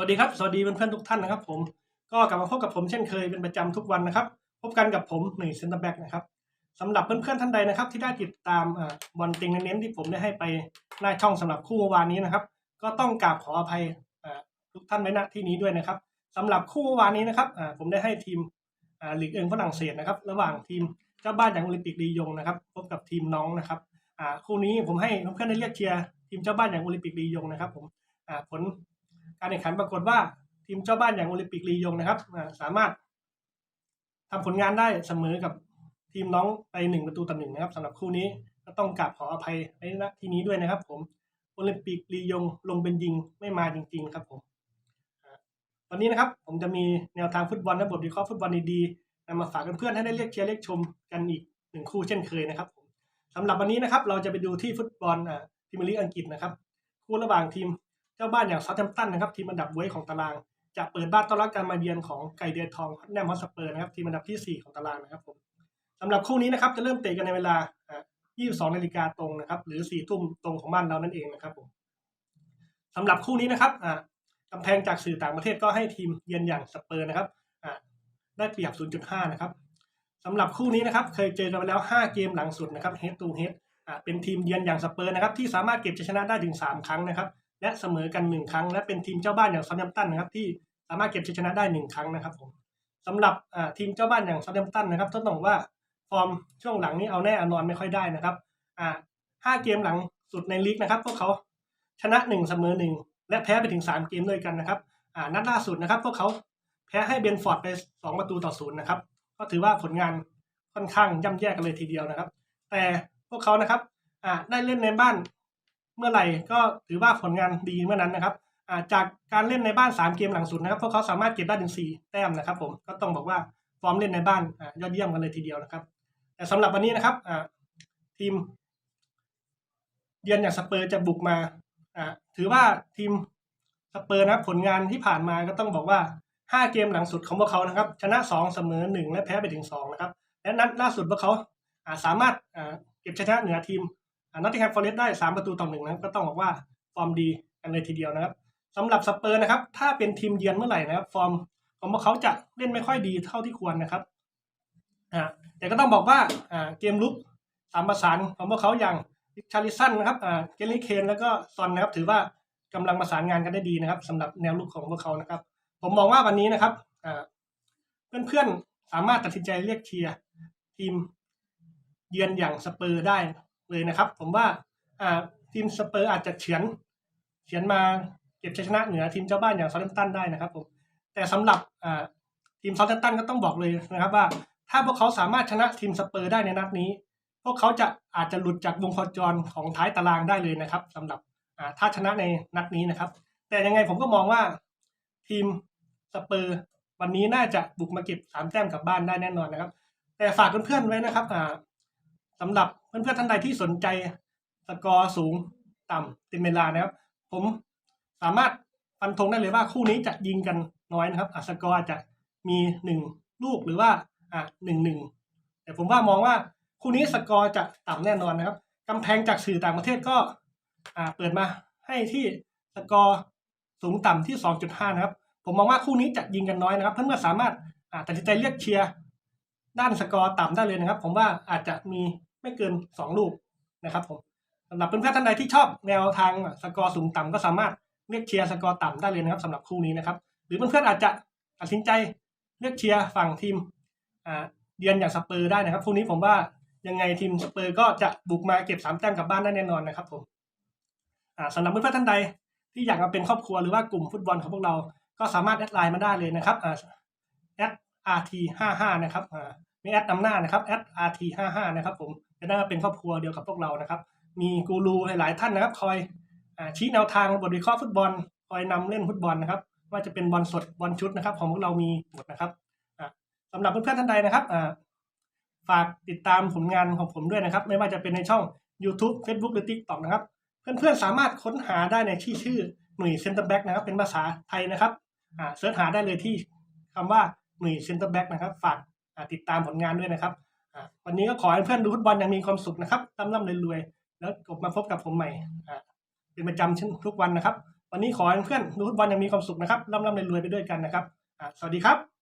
สวัสดีครับสวัสดีเพื่อนๆทุกท่านนะครับ ผมก็กลับมาพบกับผมเช่นเคยเป็นประจำทุกวันนะครับ พบกันกับผมหนึ่งเซนเตอร์แบ็กนะครับสำหรับเพื่อนๆท่านใดนะครับ ที่ได้ติดตามบอลติงเน้นๆที่ผมได้ให้ไปหน้าช่องสำหรับคู่เมื่อวานนี้นะครับ ก็ต้องกราบขออภัยทุกท่านไว้ณที่นี้ด้วยนะครับสำหรับคู่เมื่อวานนี้นะครับผมได้ให้ทีมลีกเอิงฝรั่งเศสนะครับ ระหว่างทีมเจ้าบ้านอย่างโอลิมปิกลียงนะครับ พบกับทีมน้องนะครับคู่นี้ผมให้เพื่อนๆได้เรียกเชียร์ทีมเจ้าบ้านอย่างโอลิมปิกลียงนะครับ ผมผล การแข่งขันปรากฏว่าทีมเจ้าบ้านอย่างโอลิมปิกลียงนะครับสามารถทำผลงานได้เสมอกับทีมน้องไปหนึ่งประตูต่อหนึ่งนะครับสำหรับคู่นี้ก็ต้องกราบขออภัยในที่นี้ด้วยนะครับ ผมโอลิมปิกลียงลงเป็นยิงไม่มาจริง ๆ ครับผมอ่าวันนี้นะครับผมจะมีแนวทางฟุตบอลและบทวิเคราะห์ฟุตบอลดีๆนำมาฝากเพื่อนๆให้ได้เรียกเชียร์เรียกชมกันอีกหนึ่งคู่เช่นเคยนะครับผมสำหรับวันนี้นะครับเราจะไปดูที่ฟุตบอลอ่าพรีเมียร์ลีกอังกฤษนะครับ คู่ระหว่างทีม เจ้าบ้านอย่างเซาท์แฮมป์ตันนะครับทีมอันดับไว้ของตาราง จะเปิดบ้านต้อนรับการมาเยือนของไก่เดือยทองแนมฮอสเปอร์นะครับทีมอันดับที่ 4 ของตารางนะครับผมสำหรับคู่นี้นะครับจะเริ่มเตะกันในเวลาอ่า22นาฬิกาตรงนะครับหรือ 4 ทุ่มตรงของบ้านเรานั่นเองนะครับผมสำหรับคู่นี้นะครับอ่ากำแพงจากสื่อต่างประเทศก็ให้ทีมเยือนอย่างสเปอร์นะครับอ่าได้เปรียบ 0.5 นะครับสำหรับคู่นี้นะครับเคยเจอกันไปแล้ว 5 เกมหลังสุดนะครับ head to head อ่าเป็นทีมเยือนอย่างสเปอร์นะครับที่สามารถเก็บชัยชนะได้ถึง 3 ครั้งนะครับ และเสมอกันหนึ่งครั้ง และเป็นทีมเจ้าบ้านอย่างซาท์แฮมตันนะครับที่สามารถเก็บชัยชนะได้หนึ่งครั้งนะครับผมสำหรับทีมเจ้าบ้านอย่างซาท์แฮมตันนะครับต้องบอกว่าฟอร์มช่วงหลังนี้เอาแน่เอานอนไม่ค่อยได้นะครับอ่าห้าเกมหลังสุดในลีกนะครับพวกเขาชนะหนึ่งเสมอหนึ่งและแพ้ไปถึงสามเกมด้วยกันนะครับอ่านัดล่าสุดนะครับพวกเขาแพ้ให้เบนฟอร์ดไปสองประตูต่อศูนย์นะครับก็ถือว่าผลงานค่อนข้างย่ำแย่กันเลยทีเดียวนะครับ แต่พวกเขานะครับอ่าได้เล่นในบ้าน เมื่อไหร่ก็ถือว่าผลงานดีเมื่อนั้นนะครับาจากการเล่นในบ้าน 3 เกมหลังสุดนะครับพวกเขาสามารถเก็บได้ถึง 4 แต้มนะครับ ผมก็ต้องบอกว่าฟอร์มเล่นในบ้านอยอดเยี่ยมกันเลยทีเดียวนะครับ แต่สำหรับวันนี้นะครับทีมเยือนอย่างสเปอร์จะบุกมาถือว่าทีมสเปอร์นะผลงานที่ผ่านมาก็ต้องบอกว่า 5 เกมหลังสุดของพวกเขานะครับ ชนะ 2 เสมอ 1 และแพ้ไปถึง 2 นะครับ และนัดล่าสุดพวกเขาสามารถเก็บชนะเหนือทีม นอตติงแฮมฟอเรสต์ได้ 3 ประตูต่อหนึ่งนะครับก็ต้องบอกว่าฟอร์มดีกันเลยทีเดียวนะครับสำหรับสเปอร์นะครับ ถ้าเป็นทีมเยือนเมื่อไหร่นะครับ ฟอร์มของพวกเขาจะเล่นไม่ค่อยดีเท่าที่ควรนะครับอ่าแต่ก็ต้องบอกว่าอ่าเกมลุกสามประสานของพวกเขาอย่างชาริสันนะครับอ่าเกลลี่เคนแล้วก็ซอนนะครับ ถือว่ากำลังประสานงานกันได้ดีนะครับสำหรับแนวลุกของพวกเขานะครับ ผมมองว่าวันนี้นะครับอ่าเพื่อนๆสามารถตัดสินใจเรียกเชียร์ทีมเยือนอย่างสเปอร์ได้ เลยนะครับ ผมว่าอ่าทีมสเปอร์อาจจะเฉือนเฉือนมาเก็บชัยชนะเหนือทีมเจ้าบ้านอย่างซา u ์ h ท m ตันได้นะครับผมแต่สำหรับอ่าทีมซา u ์ h ท m ตันก็ต้องบอกเลยนะครับว่า ถ้าพวกเขาสามารถชนะทีมสเปอร์ได้ในนัดนี้ พวกเขาจะอาจจะหลุดจากวงโคจรของท้ายตารางได้เลยนะครับสำหรับอ่าถ้าชนะในนัดนี้นะครับ แต่ยังไงผมก็มองว่าทีมสเปอร์วันนี้น่าจะบุกมาเก็บสามแต้มกลับบ้านได้แน่นอนนะครับ แต่ฝากเพื่อนๆไว้นะครับอ่า สำหรับเพื่อนๆท่านใดที่สนใจสกอร์สูงต่ำเต็มเวลานะครับ ผมสามารถฟันธงได้เลยว่าคู่นี้จะยิงกันน้อยนะครับอสกอร์จะมีหนึ่งลูกหรือว่าอะหนึ่งหนึ่งแต่ผมว่ามองว่าคู่นี้สกอร์จะต่ำแน่นอนนะครับกำแพงจากสื่อต่างประเทศก็อ่าเปิดมาให้ที่สกอร์สูงต่ำที่ 2.5 นะครับ ผมมองว่าคู่นี้จะยิงกันน้อยนะครับ เพื่อนๆสามารถอ่าตัดสินใจเรียกเชียร์ด้านสกอร์ต่ำได้เลยนะครับ ผมว่าอาจจะมี ไม่เกินสองลูกนะครับผมสำหรับเพื่อนๆท่านใดที่ชอบแนวทางสกอร์สูงต่ำก็สามารถเรียกเชียร์สกอร์ต่ำได้เลยนะครับสำหรับคู่นี้นะครับ หรือเพื่อนๆอาจจะตัดสินใจเลือกเชียร์ฝั่งทีมอ่าเยือนอย่างสเปอร์ได้นะครับคู่นี้ผมว่ายังไงทีมสเปอร์ก็จะบุกมาเก็บสามแต้มกลับบ้านได้แน่นอนนะครับผมอ่าสำหรับเพื่อนๆท่านใดที่อยากมาเป็นครอบครัวหรือว่ากลุ่มฟุตบอลของพวกเรา ก็สามารถแอดไลน์มาได้เลยนะครับอ่าแอด rt55 นะครับมีแอดนำหน้านะครับแอด rt55 นะครับผม จะได้มาเป็นครอบครัวเดียวกับพวกเรานะครับ มีกูรูหลายๆท่านนะครับ คอยอชี้แนวทางบทวิเคราะห์ฟุตบอล คอยนำเล่นฟุตบอลนะครับ ว่าจะเป็นบอลสดบอลชุดนะครับ ของพวกเรามีหมดนะครับอ่าสำหรับเพื่อนๆท่านใดนะครับฝากติดตามผลงานของผมด้วยนะครับ ไม่ว่าจะเป็นในช่อง YouTube Facebook หรือ TikTok นะครับ เพื่อนๆสามารถค้นหาได้ในที่ชื่อหน่วยเซนเตอร์แบ็กนะครับ เป็นภาษาไทยนะครับเสิร์ชหาได้เลยที่คำว่าหน่วยเซนเตอร์แบ็กนะครับ ฝากติดตามผลงานด้วยนะครับ วันนี้ก็ขอให้เพื่อนดูฟุตบอลอย่างมีความสุขนะครับร่ำร่ำรวยๆแล้วกลับมาพบกับผมใหม่เป็นประจำเช่นทุกวันนะครับ วันนี้ขอให้เพื่อนดูฟุตบอลอย่างมีความสุขนะครับร่ำล่ำรวยๆไปด้วยกันนะครับสวัสดีครับ